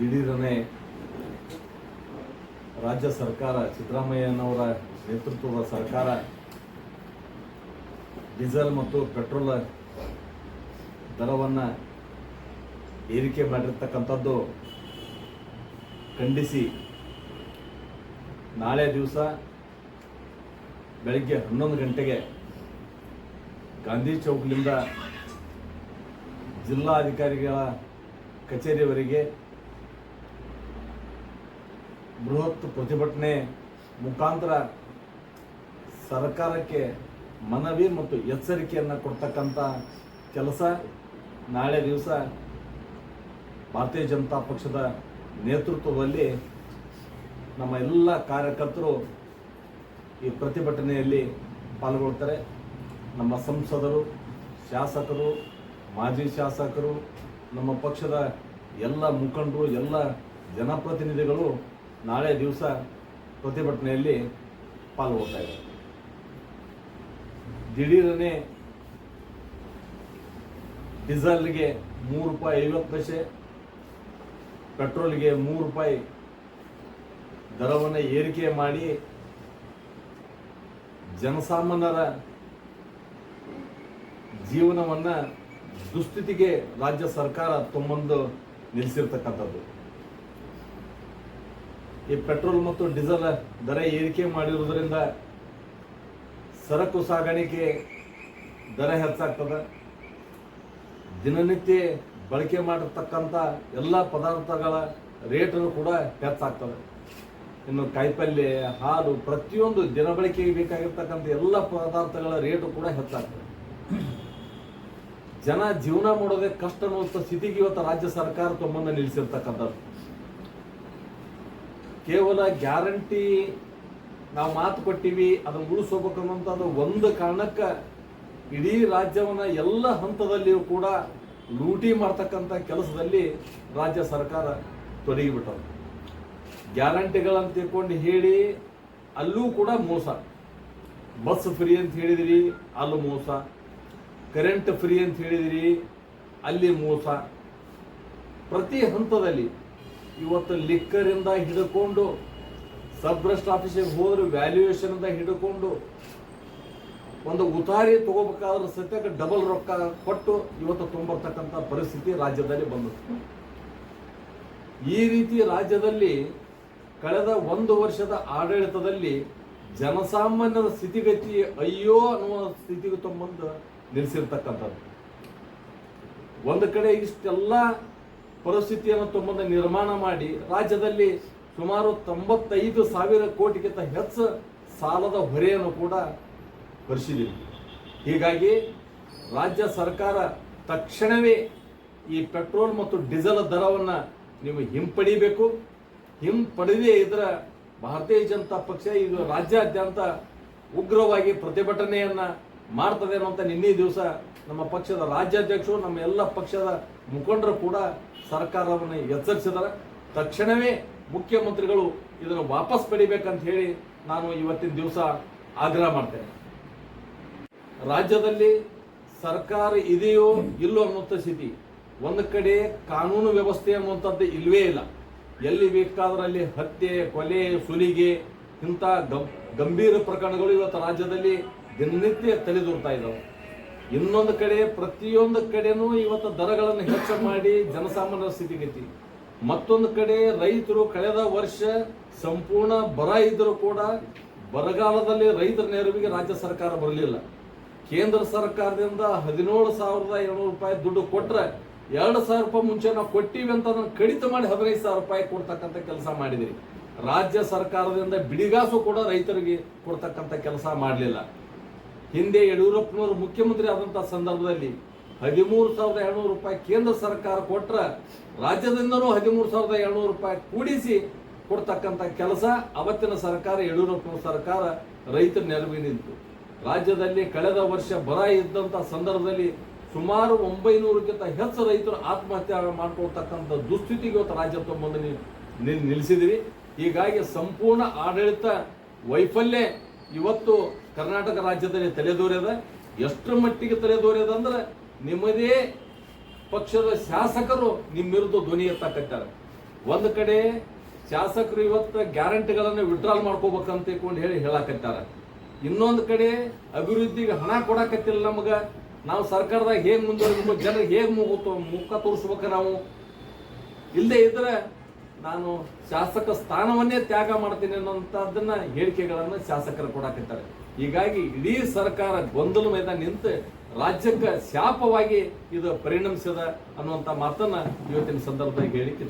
ದಿಢೀರನೆ ರಾಜ್ಯ ಸರ್ಕಾರ, ಸಿದ್ದರಾಮಯ್ಯನವರ ನೇತೃತ್ವದ ಸರ್ಕಾರ, ಡೀಸೆಲ್ ಮತ್ತು ಪೆಟ್ರೋಲ್ ದರವನ್ನು ಏರಿಕೆ ಮಾಡಿರ್ತಕ್ಕಂಥದ್ದು ಖಂಡಿಸಿ ನಾಳೆ ದಿವಸ ಬೆಳಗ್ಗೆ ಹನ್ನೊಂದು ಗಂಟೆಗೆ ಗಾಂಧಿ ಚೌಕ್ಲಿಂದ ಜಿಲ್ಲಾಧಿಕಾರಿಗಳ ಕಚೇರಿಯವರೆಗೆ ಬೃಹತ್ ಪ್ರತಿಭಟನೆ ಮುಖಾಂತರ ಸರ್ಕಾರಕ್ಕೆ ಮನವಿ ಮತ್ತು ಎಚ್ಚರಿಕೆಯನ್ನು ಕೊಡ್ತಕ್ಕಂಥ ಕೆಲಸ ನಾಳೆ ದಿವಸ ಭಾರತೀಯ ಜನತಾ ಪಕ್ಷದ ನೇತೃತ್ವದಲ್ಲಿ ನಮ್ಮ ಎಲ್ಲ ಕಾರ್ಯಕರ್ತರು ಈ ಪ್ರತಿಭಟನೆಯಲ್ಲಿ ಪಾಲ್ಗೊಳ್ತಾರೆ. ನಮ್ಮ ಸಂಸದರು, ಶಾಸಕರು, ಮಾಜಿ ಶಾಸಕರು, ನಮ್ಮ ಪಕ್ಷದ ಎಲ್ಲ ಮುಖಂಡರು, ಎಲ್ಲ ಜನಪ್ರತಿನಿಧಿಗಳು ನಾಳೆ ದಿವಸ ಪ್ರತಿಭಟನೆಯಲ್ಲಿ ಪಾಲ್ಗೊಳ್ತಾ ಇದ್ದಾರೆ. ದಿಢೀರನೆ ಡೀಸೆಲ್ಗೆ ಮೂರು ರೂಪಾಯಿ ಐವತ್ತು ಪೈಸೆ, ಪೆಟ್ರೋಲ್ಗೆ ಮೂರು ರೂಪಾಯಿ ದರವನ್ನು ಏರಿಕೆ ಮಾಡಿ ಜನಸಾಮಾನ್ಯರ ಜೀವನವನ್ನ ದುಸ್ಥಿತಿಗೆ ರಾಜ್ಯ ಸರ್ಕಾರ ತುಂಬಂದು ನಿಲ್ಲಿಸಿರ್ತಕ್ಕಂಥದ್ದು. ಈ ಪೆಟ್ರೋಲ್ ಮತ್ತು ಡೀಸೆಲ್ ದರ ಏರಿಕೆ ಮಾಡಿರುವುದರಿಂದ ಸರಕು ಸಾಗಾಣಿಕೆ ದರ ಹೆಚ್ಚಾಗ್ತದೆ. ದಿನನಿತ್ಯ ಬಳಕೆ ಮಾಡಿರ್ತಕ್ಕಂಥ ಎಲ್ಲ ಪದಾರ್ಥಗಳ ರೇಟು ಕೂಡ ಹೆಚ್ಚಾಗ್ತದೆ. ಇನ್ನು ಕಾಯಿಪಲ್ಯ ಹಾಲು ಪ್ರತಿಯೊಂದು ದಿನಬಳಕೆಗೆ ಬೇಕಾಗಿರ್ತಕ್ಕಂಥ ಎಲ್ಲ ಪದಾರ್ಥಗಳ ರೇಟು ಕೂಡ ಹೆಚ್ಚಾಗ್ತದೆ. ಜನ ಜೀವನ ಮಾಡೋದೇ ಕಷ್ಟ ಅನ್ನುವಂಥ ಸ್ಥಿತಿಗೆ ಇವತ್ತು ರಾಜ್ಯ ಸರ್ಕಾರ ತಮ್ಮನ್ನು ನಿಲ್ಲಿಸಿರ್ತಕ್ಕಂಥದ್ದು. ಕೇವಲ ಗ್ಯಾರಂಟಿ ನಾವು ಮಾತು ಕೊಟ್ಟಿವಿ, ಅದನ್ನು ಉಳಿಸ್ಕೋಬೇಕು ಒಂದು ಕಾರಣಕ್ಕೆ ಇಡೀ ರಾಜ್ಯವನ್ನ ಎಲ್ಲ ಹಂತದಲ್ಲಿಯೂ ಕೂಡ ಲೂಟಿ ಮಾಡ್ತಕ್ಕಂಥ ಕೆಲಸದಲ್ಲಿ ರಾಜ್ಯ ಸರ್ಕಾರ ತೊಡಗಿಬಿಟ್ಟರು ಗ್ಯಾರಂಟಿಗಳಂತ ತಿಳ್ಕೊಂಡು ಹೇಳಿ, ಅಲ್ಲೂ ಕೂಡ ಮೋಸ. ಬಸ್ ಫ್ರೀ ಅಂತ ಹೇಳಿದಿರಿ, ಅಲ್ಲೂ ಮೋಸ. ಕರೆಂಟ್ ಫ್ರೀ ಅಂತ ಹೇಳಿದಿರಿ, ಅಲ್ಲಿ ಮೋಸ. ಪ್ರತಿ ಹಂತದಲ್ಲಿ ಇವತ್ತು ಲಿಕ್ಕರಿಂದ ಹಿಡ್ಕೊಂಡು ಸಬ್ ರಿಜಿಸ್ಟರ್ ಆಫೀಸಿಗೆ ಹೋದ್ರೆ ಇಂದ ಹಿಡ್ಕೊಂಡು ಒಂದು ಉತಾರಿ ತಗೋಬೇಕಾದ್ರೆ ಸತ್ಯಕ್ಕೆ ಡಬಲ್ ರೊಕ್ಕ ಕೊಟ್ಟು ಇವತ್ತು ತುಂಬರ್ತಕ್ಕಂಥ ಪರಿಸ್ಥಿತಿ ರಾಜ್ಯದಲ್ಲಿ ಬಂದಿತ್ತು ಈ ರೀತಿ ರಾಜ್ಯದಲ್ಲಿ ಕಳೆದ ಒಂದು ವರ್ಷದ ಆಡಳಿತದಲ್ಲಿ ಜನಸಾಮಾನ್ಯರ ಸ್ಥಿತಿಗತಿ ಅಯ್ಯೋ ಅನ್ನುವ ಸ್ಥಿತಿಗೆ ತೊಂಬಂದು ನಿಲ್ಲಿಸಿರ್ತಕ್ಕಂಥದ್ದು ಒಂದು ಕಡೆ ಇಷ್ಟೆಲ್ಲ ಪರಿಸ್ಥಿತಿಯನ್ನು ತೊಂಬಂದು ನಿರ್ಮಾಣ ಮಾಡಿ ರಾಜ್ಯದಲ್ಲಿ ಸುಮಾರು ತೊಂಬತ್ತೈದು ಸಾವಿರ ಕೋಟಿಗಿಂತ ಹೆಚ್ಚು ಸಾಲದ ಹೊರೆಯನ್ನು ಕೂಡ ಹೊರಿಸಿದ್ದೀವಿ ಹೀಗಾಗಿ ರಾಜ್ಯ ಸರ್ಕಾರ ತಕ್ಷಣವೇ ಈ ಪೆಟ್ರೋಲ್ ಮತ್ತು ಡೀಸೆಲ್ ದರವನ್ನು ನೀವು ಹಿಂಪಡಿಬೇಕು. ಹಿಂಪಡೆದೇ ಇದರ ಭಾರತೀಯ ಜನತಾ ಪಕ್ಷ ಇದು ರಾಜ್ಯಾದ್ಯಂತ ಉಗ್ರವಾಗಿ ಪ್ರತಿಭಟನೆಯನ್ನು ಮಾಡ್ತದೆ ಅನ್ನುವಂಥ ನಿನ್ನೆ ದಿವಸ ನಮ್ಮ ಪಕ್ಷದ ರಾಜ್ಯಾಧ್ಯಕ್ಷರು, ನಮ್ಮ ಎಲ್ಲ ಪಕ್ಷದ ಮುಖಂಡರು ಕೂಡ ಸರ್ಕಾರವನ್ನು ಎಚ್ಚರಿಸಿದ್ದಾರೆ. ತಕ್ಷಣವೇ ಮುಖ್ಯಮಂತ್ರಿಗಳು ಇದನ್ನು ವಾಪಸ್ ಪಡಿಬೇಕಂತ ಹೇಳಿ ನಾನು ಇವತ್ತಿನ ದಿವಸ ಆಗ್ರಹ ಮಾಡ್ತೇನೆ. ರಾಜ್ಯದಲ್ಲಿ ಸರ್ಕಾರ ಇದೆಯೋ ಇಲ್ಲೋ ಅನ್ನುವಂಥ ಸ್ಥಿತಿ. ಒಂದು ಕಡೆ ಕಾನೂನು ವ್ಯವಸ್ಥೆ ಅನ್ನುವಂಥದ್ದು ಇಲ್ಲವೇ ಇಲ್ಲ. ಎಲ್ಲಿ ಬೇಕಾದ್ರೆ ಅಲ್ಲಿ ಹತ್ಯೆ, ಕೊಲೆ, ಸುಲಿಗೆ ಇಂಥ ಗಂಭೀರ ಪ್ರಕರಣಗಳು ಇವತ್ತು ರಾಜ್ಯದಲ್ಲಿ ದಿನನಿತ್ಯ ತಲೆದೂರ್ತಾ ಇದ್ದಾವೆ ಇನ್ನೊಂದು ಕಡೆ, ಪ್ರತಿಯೊಂದು ಕಡೆನೂ ಇವತ್ತು ದರಗಳನ್ನು ಹೆಚ್ಚು ಮಾಡಿ ಜನಸಾಮಾನ್ಯರ ಸ್ಥಿತಿಗತಿ. ಮತ್ತೊಂದು ಕಡೆ ರೈತರು ಕಳೆದ ವರ್ಷ ಸಂಪೂರ್ಣ ಬರ ಇದ್ದರೂ ಕೂಡ ಬರಗಾಲದಲ್ಲಿ ರೈತರ ನೆರವಿಗೆ ರಾಜ್ಯ ಸರ್ಕಾರ ಬರಲಿಲ್ಲ. ಕೇಂದ್ರ ಸರ್ಕಾರದಿಂದ ಹದಿನೇಳು ಸಾವಿರದ ಏಳ್ನೂರು ರೂಪಾಯಿ ದುಡ್ಡು ಕೊಟ್ಟರೆ ಎರಡು ಸಾವಿರ ರೂಪಾಯಿ ಮುಂಚೆ ನಾವು ಕೊಟ್ಟಿವಿ ಅಂತ ಅದನ್ನು ಕಡಿತ ಮಾಡಿ ಹದಿನೈದು ಸಾವಿರ ರೂಪಾಯಿ ಕೊಡ್ತಕ್ಕಂಥ ಕೆಲಸ ಮಾಡಿದಿರಿ. ರಾಜ್ಯ ಸರ್ಕಾರದಿಂದ ಬಿಡಿಗಾಸು ಕೂಡ ರೈತರಿಗೆ ಕೊಡ್ತಕ್ಕಂಥ ಕೆಲಸ ಮಾಡಲಿಲ್ಲ. ಹಿಂದೆ ಯಡಿಯೂರಪ್ಪನವರು ಮುಖ್ಯಮಂತ್ರಿ ಆದಂಥ ಸಂದರ್ಭದಲ್ಲಿ ಹದಿಮೂರು ಸಾವಿರದ ಏಳ್ನೂರು ರೂಪಾಯಿ ಕೇಂದ್ರ ಸರ್ಕಾರ ಕೊಟ್ಟರೆ ರಾಜ್ಯದಿಂದನೂ ಹದಿಮೂರು ಸಾವಿರದ ಏಳ್ನೂರು ರೂಪಾಯಿ ಕೂಡಿಸಿ ಕೊಡ್ತಕ್ಕಂಥ ಕೆಲಸ ಅವತ್ತಿನ ಸರ್ಕಾರ, ಯಡಿಯೂರಪ್ಪನ ಸರ್ಕಾರ ರೈತರ ನೆರವಿಗೆ ನಿಂತು ರಾಜ್ಯದಲ್ಲಿ ಕಳೆದ ವರ್ಷ ಬರ ಇದ್ದಂಥ ಸಂದರ್ಭದಲ್ಲಿ ಸುಮಾರು ಒಂಬೈನೂರಕ್ಕಿಂತ ಹೆಚ್ಚು ರೈತರು ಆತ್ಮಹತ್ಯೆ ಮಾಡ್ಕೊಳ್ತಕ್ಕಂಥ ದುಸ್ಥಿತಿಗೆ ಇವತ್ತು ರಾಜ್ಯ ನಿ ನಿಲ್ಲಿಸಿದಿರಿ ಹೀಗಾಗಿ ಸಂಪೂರ್ಣ ಆಡಳಿತ ವೈಫಲ್ಯ ಇವತ್ತು ಕರ್ನಾಟಕ ರಾಜ್ಯದಲ್ಲಿ ತಲೆದೋರ್ಯದ ಎಷ್ಟು ಮಟ್ಟಿಗೆ ತಲೆದೋರ್ಯದ ಅಂದ್ರೆ ನಿಮ್ಮದೇ ಪಕ್ಷದ ಶಾಸಕರು ನಿಮ್ಮ ವಿರುದ್ಧ ಧ್ವನಿ ಎತ್ತಕತ್ತಾರೆ. ಒಂದು ಕಡೆ ಶಾಸಕರು ಇವತ್ತು ಗ್ಯಾರಂಟಿಗಳನ್ನು ವಿಡ್ರಾಲ್ ಮಾಡ್ಕೋಬೇಕಂತ ತಿಳ್ಕೊಂಡು ಹೇಳಿ ಹೇಳಾಕತ್ತಾರ. ಇನ್ನೊಂದು ಕಡೆ ಅಭಿವೃದ್ಧಿಗೆ ಹಣ ಕೊಡಕತ್ತಿಲ್ಲ ನಮಗ. ನಾವು ಸರ್ಕಾರದಾಗ ಹೇಗ್ ಮುಂದುವರಿಬೇಕು? ಜನರಿಗೆ ಹೇಗ್ ಮುಗುತ್ತೋ ಮುಖ ತೋರಿಸ್ಬೇಕು ನಾವು? ಇಲ್ಲದೆ ಇದ್ರೆ ನಾನು ಶಾಸಕ ಸ್ಥಾನವನ್ನೇ ತ್ಯಾಗ ಮಾಡ್ತೀನಿ ಅನ್ನೋಂಥದ್ದನ್ನ ಹೇಳಿಕೆಗಳನ್ನು ಶಾಸಕರು ಕೊಡಾಕಿದ್ದಾರೆ ಹೀಗಾಗಿ ಇಡೀ ಸರ್ಕಾರ ಗೊಂದಲ ಮೈದಾನ ನಿಂತು ರಾಜ್ಯಕ್ಕೆ ಶಾಪವಾಗಿ ಇದು ಪರಿಣಮಿಸಿದ ಅನ್ನುವಂಥ ಮಾತನ್ನ ಇವತ್ತಿನ ಸಂದರ್ಭದಾಗ ಹೇಳಿಕೆ